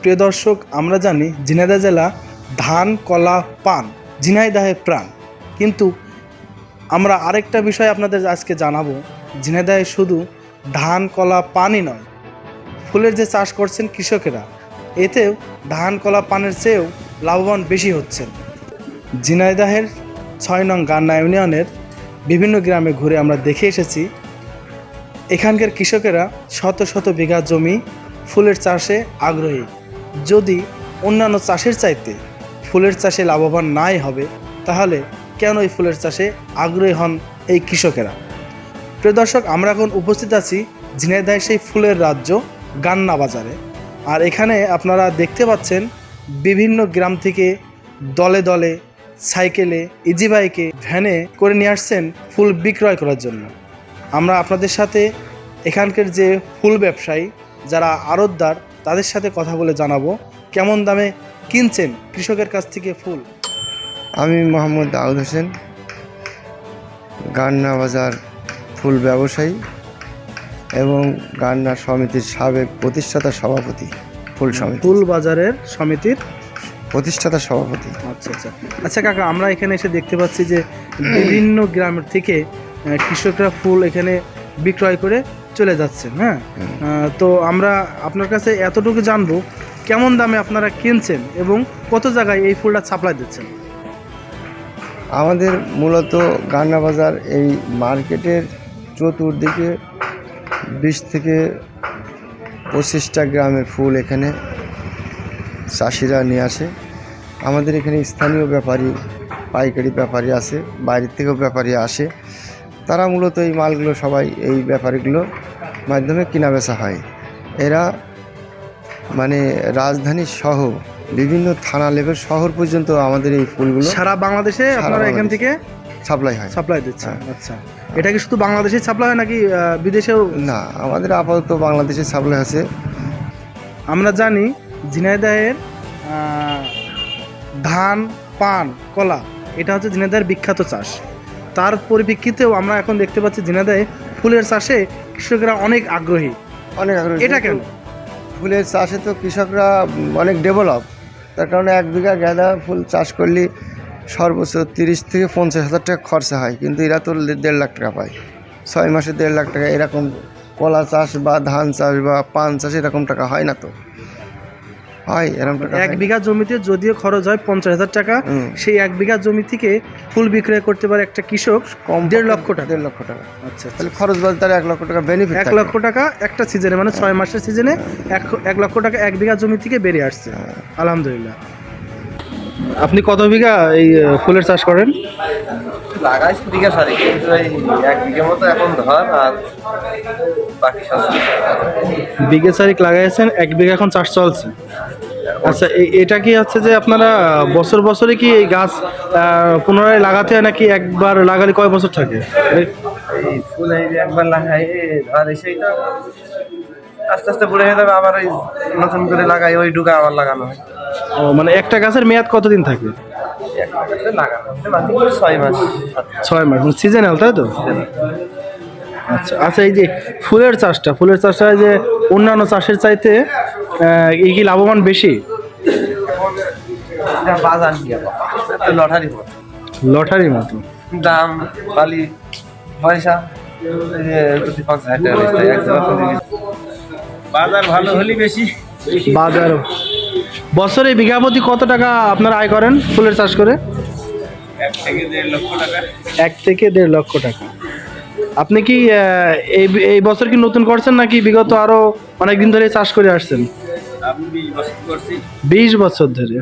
প্রিয় দর্শক, আমরা জানি ঝিনাইদহ জেলা ধান, কলা, পান ঝিনাইদহের প্রাণ। কিন্তু আমরা আরেকটা বিষয় আপনাদের আজকে জানাব, ঝিনাইদহে শুধু ধান, কলা, পানই নয়, ফুলের যে চাষ করছেন কৃষকেরা, এতেও ধান, কলা, পানের চেয়েও লাভবান বেশি হচ্ছেন। ঝিনাইদাহের ছয় নং গান্না ইউনিয়নের বিভিন্ন গ্রামে ঘুরে আমরা দেখে এসেছি, এখানকার কৃষকেরা শত শত বিঘা জমি ফুলের চাষে আগ্রহী। যদি অন্যান্য চাষের চাইতে ফুলের চাষে লাভবান নাই হবে, তাহলে কেন এই ফুলের চাষে আগ্রহী হন এই কৃষকেরা? প্রিয় দর্শক, আমরা এখন উপস্থিত আছি ঝিনাইদহের সেই ফুলের রাজ্য গান্না বাজারে। আর এখানে আপনারা দেখতে পাচ্ছেন বিভিন্ন গ্রাম থেকে দলে দলে সাইকেলে, ইজি বাইকে ভ্যানে করে নিয়ে আসছেন ফুল বিক্রয় করার জন্য। আমরা আপনাদের সাথে এখানকার যে ফুল ব্যবসায়ী যারা আড়তদার তাদের সাথে কথা বলে জানাব কেমন দামে কিনছেন কৃষকের কাছ থেকে ফুল? আমি মোহাম্মদ দাউদ হোসেন গান্না বাজার ফুল ব্যবসায়ী এবং গান্না সমিতির সাবেক প্রতিষ্ঠাতা সভাপতি ফুল সমিতি। ফুল বাজারের সমিতির? প্রতিষ্ঠাতা সভাপতি। আচ্ছা আচ্ছা। আচ্ছা কাকা আমরা এখানে এসে দেখতে পাচ্ছি যে বিভিন্ন গ্রামের থেকে কৃষকরা ফুল এখানে বিক্রয় করে চলে যাচ্ছেন হ্যাঁ? তো আমরা আপনার কাছে এতটুকু জানব কেমন দামে আপনারা কিনছেন এবং কত জায়গায় এই ফুলটা সাপ্লাই দিচ্ছেন? আমাদের মূলত গান্না বাজার এই মার্কেটের চতুর্দিকে বিশ থেকে পঁচিশটা গ্রামের ফুল এখানে চাষিরা নিয়ে আসে। আমাদের এখানে স্থানীয় ব্যাপারী পাইকারি ব্যাপারী আছে বাইরের থেকেও ব্যাপারী আসে। তারা মূলত এই মালগুলো সবাই এই ব্যাপারীগুলোর মাধ্যমে কেনা বেচা হয়। এরা মানে রাজধানী সহ বিভিন্ন থানা লেভেল শহর পর্যন্ত আমাদের এই ফুলগুলো সারা বাংলাদেশে আপনারা এখান থেকে সাপ্লাই হয়। সাপ্লাই দিচ্ছেন হ্যাঁ। আচ্ছা। এটা কি শুধু বাংলাদেশে সাপ্লাই হয় নাকি বিদেশেও? না আমাদের আপাতত বাংলাদেশে সাপ্লাই আছে। আমরা জানি ঝিনাইদহের ধান পান কলা এটা হচ্ছে ঝিনাইদহের বিখ্যাত চাষ। তার পরিপ্রেক্ষিতেও আমরা এখন দেখতে পাচ্ছি ঝিনাইদহে ফুলের চাষে কৃষকরা অনেক আগ্রহী। অনেক আগ্রহী। এটা কেন? ফুলের চাষে তো কৃষকরা অনেক ডেভেলপ তার কারণে এক বিঘা গাঁদা ফুল চাষ করলে সর্বোচ্চ তিরিশ থেকে পঞ্চাশ হাজার টাকা খরচা হয়। কিন্তু এরা তো দেড় লাখ টাকা পায়। ছয় মাসে দেড় লাখ টাকা এরকম কলা চাষ বা ধান চাষ বা পান চাষ এরকম টাকা হয় না তো। হয় এরকম এক বিঘা জমিতে যদিও খরচ হয় পঞ্চাশ হাজার টাকা সেই এক বিঘা জমি থেকে ফুল বিক্রয় করতে পারে একটা কৃষক কম দেড় লক্ষ টাকা। দেড় লক্ষ টাকা। আচ্ছা আচ্ছা। তাহলে খরচ বলতে তার এক লক্ষ টাকা বেনিফিট এক লক্ষ টাকা একটা সিজনে মানে ছয় মাসের সিজনে এক এক লক্ষ টাকা এক বিঘা জমি থেকে বেরিয়ে আসছে। আলহামদুলিল্লাহ। আপনি কত বিঘা এই ফুলের চাষ করেন? বিঘা সারি কিন্তু এই এক বিঘা মতো এখন আর বাকি বিঘে। চারিক লাগাইছেন এক বিঘা এখন চাষ চলছে। আচ্ছা এটা কি হচ্ছে যে আপনারা বছর বছরে কি এই গাছ পুনরায় লাগাতে হয় নাকি একবার লাগালে কয় বছর থাকে? এই ফুল একবার লাগাই এই এসেই তো আস্তে আস্তে বুড়ে হয়ে যাবে আবার ওই নতুন করে লাগাই ওই ডুকা আবার লাগানো হয়। ও মানে একটা গাছের মেয়াদ কতদিন থাকে? একটা গাছে লাগানো বাকি করে ছয় মাস। ছয় মাস সিজনাল তাই তো? আচ্ছা আচ্ছা এই যে ফুলের চাষটা ফুলের চাষটা যে অন্যান্য চাষের চাইতে এই কি লাভবান বেশি? বাজার কি লটারি মতো। দাম বালি পয়সা বাজার ভালো হলে বেশি বাজার বছরে বিঘা প্রতি কত টাকা আপনারা আয় করেন ফুলের চাষ করে? এক থেকে দেড় লক্ষ টাকা। এক থেকে দেড় লক্ষ টাকা। আপনি কি এই এই বছর কি নতুন করছেন নাকি বিগত আরও অনেক দিন ধরে চাষ করে আসছেন? বিশ বছর ধরে।